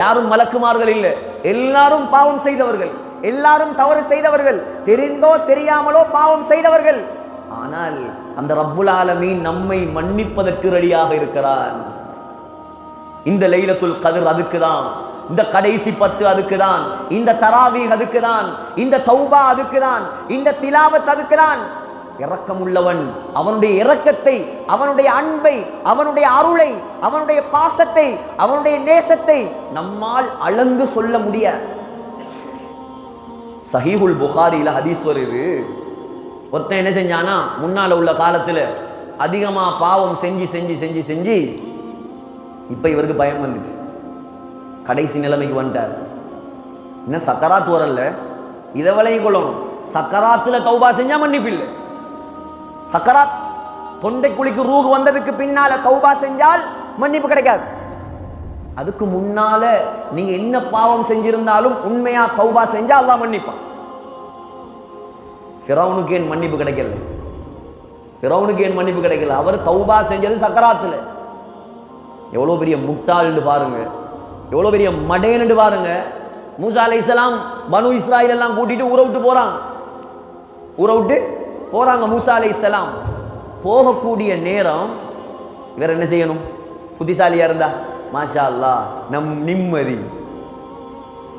யாரும் மலக்குமார்கள் இல்லை. எல்லாரும் பாவம் செய்தவர்கள். எல்லாரும் தவறு செய்தவர்கள். தெரிந்தோ தெரியாமலோ பாவம் செய்தவர்கள். ஆனால் அந்த ரப்புல் ஆலமீ நம்மை மன்னிப்பதற்கு ரெடியாக இருக்கிறான். இந்த லைலத்துல் கதிர் அதுக்கு தான் இந்த கடைசி பத்து அதுக்கு தான் இந்த தராவீக் அதுக்கு தான் இந்த தௌபா அதுக்கு தான் இந்த திலாவத் அதுக்கு தான் இரக்கமுள்ளவன். அவனுடைய இரக்கத்தை அவனுடைய அன்பை அவனுடைய அருளை அவனுடைய பாசத்தை அவனுடைய நேசத்தை நம்மால் அளந்து சொல்ல முடிய. சஹீஹுல் புகாரியில ஹதீஸ் வருது. ஒருத்தன் என்ன செஞ்சானா முன்னால உள்ள காலத்துல அதிகமா பாவம் செஞ்சு செஞ்சு செஞ்சு செஞ்சு இப்ப இவருக்கு பயம் வந்துச்சு கடைசி நிலைமைக்கு வந்துட்டார். இன்னும் சக்கராத் வரல. இதை விளையும் கொள்ளணும் சக்கராத்துல தௌபா செஞ்சா மன்னிப்பு இல்லை. சக்கராத் தொண்டை குழிக்கு ரூஹ் வந்ததுக்கு பின்னால தௌபா செஞ்சால் மன்னிப்பு கிடைக்காது. அதுக்கு முன்னால நீங்க என்ன பாவம் செஞ்சிருந்தாலும் உண்மையா தௌபா செஞ்சா அல்லாஹ் மன்னிப்பான். ஃபிரௌனுக்கு ஏன் மன்னிப்பு கிடைக்கல? ஃபிரௌனுக்கு ஏன் மன்னிப்பு கிடைக்கல? அவர் தௌபா செஞ்சது சக்கராத்தில். எவ்வளோ பெரிய முட்டாள்னு பாருங்க. எவ்வளோ பெரிய மடேன்னு பாருங்க. மூசா இஸ்லாம் பனு இஸ்ராயில் எல்லாம் கூட்டிட்டு ஊற விட்டு போகிறான் ஊற விட்டு போகிறாங்க மூசா அலை இஸ்லாம் போகக்கூடிய நேரம் இவர் என்ன செய்யணும்? புத்திசாலியாக இருந்தா? மாஷா அல்லா நம் நிம்மதி.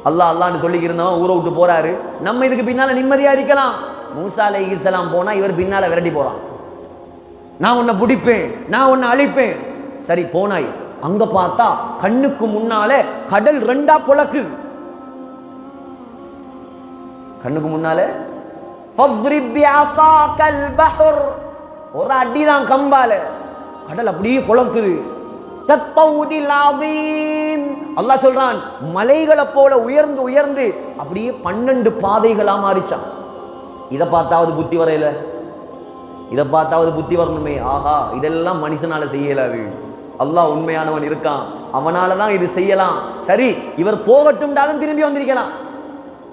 அல்லா அல்லான்னு சொல்லிக்கிருந்தவன் ஊரை விட்டு போகிறாரு நம்ம இதுக்கு பின்னால் நிம்மதியாக இருக்கலாம். மூசா அலை இஸ்லாம் போனால் இவர் பின்னால் விரட்டி போகிறான் நான் உன்னை பிடிப்பேன் நான் உன்னை அழிப்பேன். சரி போனாய். அங்க பார்த்தா கண்ணுக்கு முன்னாலே கடல் ரெண்டா புழக்கு. கண்ணுக்கு முன்னால ஒரு அடிதான் கம்பால. கடல் அப்படியே குழக்குது. தத்தௌதில் லாபீம் அல்லா சொல்றான் மலைகளை போல உயர்ந்து உயர்ந்து அப்படியே பன்னெண்டு பாதைகளா மாறிச்சான். இதை பார்த்தாவது புத்தி வரையில. இதை பார்த்தாவது புத்தி வரணுமே. ஆஹா இதெல்லாம் மனுஷனால செய்யலாது. அல்லாஹ் உண்மையானவன் இருக்கான். அவனால தான் இது செய்யலாம். சரி இவர் போகட்டும்டாலும் திரும்பி வந்திருக்கலாம்.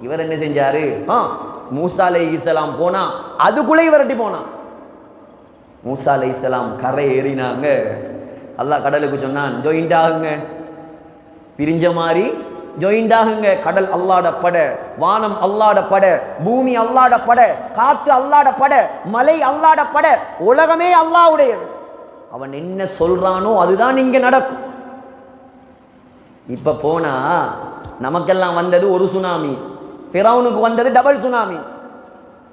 இவர் என்ன செஞ்சாரு? ஆ மூசா அலை இஸ்லாம் போனா அதுக்குள்ளே விரட்டி போனான். மூசா அலை இஸ்லாம் கரை ஏறினாங்க. அல்லாஹ் கடலுக்கு சொன்னான் ஜாயிண்ட் ஆகுங்க. பிரிஞ்ச மாதிரி ஜாயிண்ட் ஆகுங்க. கடல் அல்லாட பட வானம் அல்லாட பட பூமி அல்லாட பட காத்து அல்லாட பட மலை அல்லாட பட உலகமே அல்லாவுடையது அவன் என்ன சொல்றானோ அதுதான் இங்க நடக்கும். இப்ப போனா நமக்கெல்லாம் வந்தது ஒரு சுனாமி. ஃபிரௌனுக்கு வந்தது டபுள் சுனாமி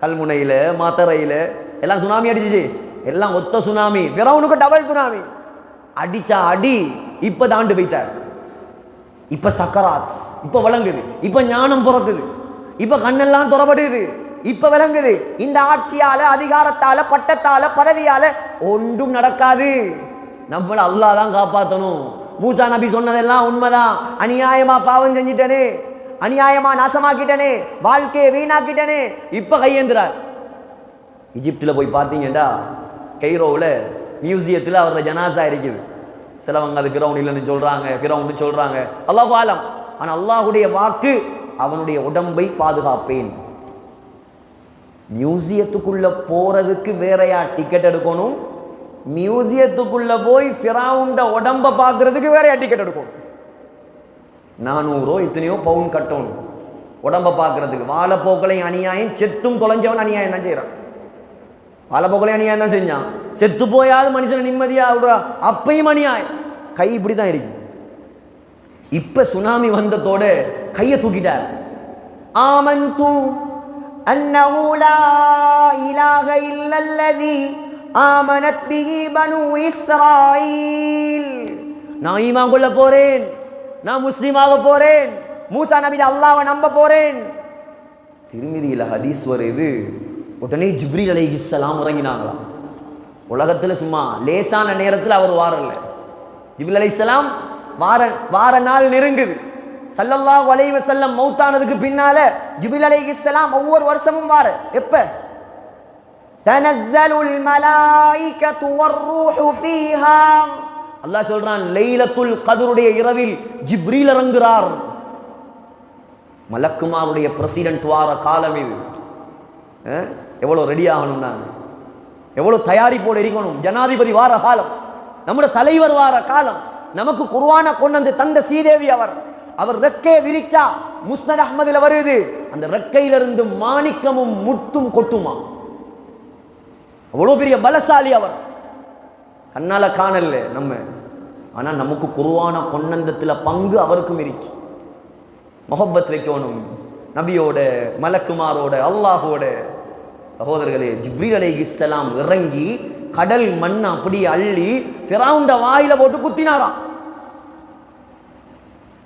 கல்முனையில மாத்தரையில் எல்லாம் சுனாமி அடிச்சிச்சு. எல்லாம் ஒத்த சுனாமி ஃபிரௌனுக்கு டபுள் சுனாமி அடிச்சா அடி இப்போ தாண்டு வைத்தார். இப்போ சக்கராத் இப்போ விளங்குது. இப்போ ஞானம் பிறக்குது. இப்போ கண்ணெல்லாம் துறப்படுது இப்போ விளங்குது. இந்த ஆட்சியால் அதிகாரத்தால் பட்டத்தால் பதவியால் ஒன்றும் நடக்காது. நம்மள அல்லாஹ் தான் காப்பாற்றணும் மூசா நபி சொன்னதெல்லாம் உண்மைதான். அநியாயமாக பாவம் செஞ்சிட்டனே. அநியாயமா நாசமாக்கிட்டனே வாழ்க்கையை வீணாக்கிட்டனே இப்ப கையேந்துறார். இஜிப்டில் போய் பார்த்தீங்கடா கைரோவில் மியூசியத்தில் அவரோட ஜனாசா இருக்குது. சிலவங்க அது ஃபிரௌன் இல்லைன்னு சொல்கிறாங்க ஃபிரௌன்னு சொல்கிறாங்க அல்லாஹ் ஆலம். ஆனால் அல்லாஹுடைய வாக்கு அவனுடைய உடம்பை பாதுகாப்பேன். மியூசியத்துக்குள்ள போறதுக்கு வேறையா டிக்கெட் எடுக்கணும்? மியூசியத்துக்குள்ள போய் ஃபிரௌண்ட உடம்ப பார்க்கறதுக்கு வேறையா டிக்கெட் எடுக்கணும்? நானூறோ எத்தனையோ பவுன் கட்டணும். உடம்ப பார்க்கறதுக்கு. வாழைப்போக்களையும் அநியாயம் செத்தும் தொலைஞ்சவன் அநியாயம் தான் செய்கிறான் வாழைப்போக்களையும் அநியாயம் தான் செஞ்சான். செத்து போயாவது மனுஷன் நிம்மதியா விடுறா? அப்பையும் அநியாயம். கை இப்படி தான் இருக்கு. இப்போ சுனாமி வந்ததோடு கையை தூக்கிட்டார். ஆமந்து அன்னஹு லா இலாஹ இல்லல்லதி ஆமனத் பிஹி பனு இஸ்ராயீல். நான் ஈமான் கொள்ள போறேன். நான் முஸ்லீமாக போறேன். மூசா நபியில் அல்லாவை நம்ப போறேன். திருமதியில் ஹதீஸ் வருது. உடனே ஜிப்ரீல் இஸ்லாம் இறங்கினாங்களாம் உலகத்தில் சும்மா லேசான நேரத்தில் அவர் வாரல்ல ஜிப்ரீல் இஸ்லாம் வார வார நாள் நெருங்குது. சல்லல்லா வளைவு செல்லம் மௌத்தானதுக்கு பின்னால ஜிபில் அலை இஸ்லாம் ஒவ்வொரு வருஷமும் வார. எப்ப? தனஸ்ஸலுல் மலாயிகத்து வர்ரூஹு ஃபீஹா. அல்லாஹ் சொல்றான் லைலத்துல் கதருடைய இரவில் ஜிப்ரீல் இறங்குறார் மலக்குமாருடைய பிரசிடென்ட் வார காலம் இது எவ்வளவு ரெடி ஆகணும் நான்? எவ்வளவு தயாரிப்போடு இருக்கணும் ஜனாதிபதி வார காலம் நம்முடைய தலைவர் வார காலம் நமக்கு குர்ஆனை கொண்டு வந்து தந்த சீதேவி அவர் அவர் ரெக்கையை விரிச்சா முஸ்னத் அஹ்மதுல வருது அந்த ரெக்கையிலிருந்து மாணிக்கமும் முட்டும் கொட்டுமா? அவ்வளோ பெரிய பலசாலி அவர். கண்ணால காணல நம்ம. ஆனால் நமக்கு குருவான கொன்னந்தத்தில் பங்கு அவருக்கும் இருக்கு. முகப்பத் வைக்கணும். நபியோட மலக்குமாரோட அல்லாஹோட. சகோதரர்களே ஜிப்ரீல் இஸ்லாம் இறங்கி கடல் மண்ணை அப்படி அள்ளி ஃபிரௌண்ட வாயில போட்டு குத்தினாராம்.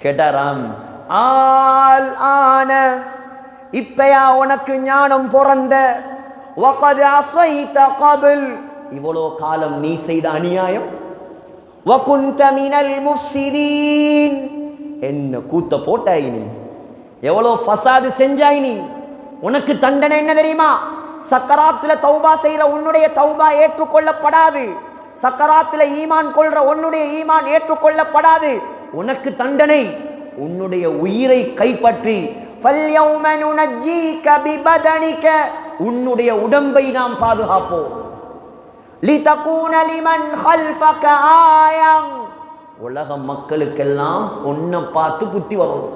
கேட்டாராம் ஆல் ஆன இப்பயா உனக்கு ஞானம் பிறந்த وقد عصيت قبل இவ்வளோ காலம் நீ செய்த அநியாயம்? என்ன கூத்த போட்டாய் நீ? எவ்வளோ ஃபசாது செஞ்சாய் நீ? உனக்கு தண்டனை என்ன தெரியுமா? சக்கராத்தில் தௌபா செய்கிற உன்னுடைய தௌபா ஏற்றுக்கொள்ளப்படாது. சக்கராத்தில் ஈமான் கொள்கிற உன்னுடைய ஈமான் ஏற்றுக்கொள்ளப்படாது. உனக்கு தண்டனை. உன்னுடைய உயிரை கைப்பற்றி உன்னுடைய உடம்பை நாம் பாதுகாப்போம். லிதகூன லிமன் ஹல்ஃபக ஆயம் உலக மக்களுக்கெல்லாம் ஒன்றை பார்த்து புத்தி வரணும்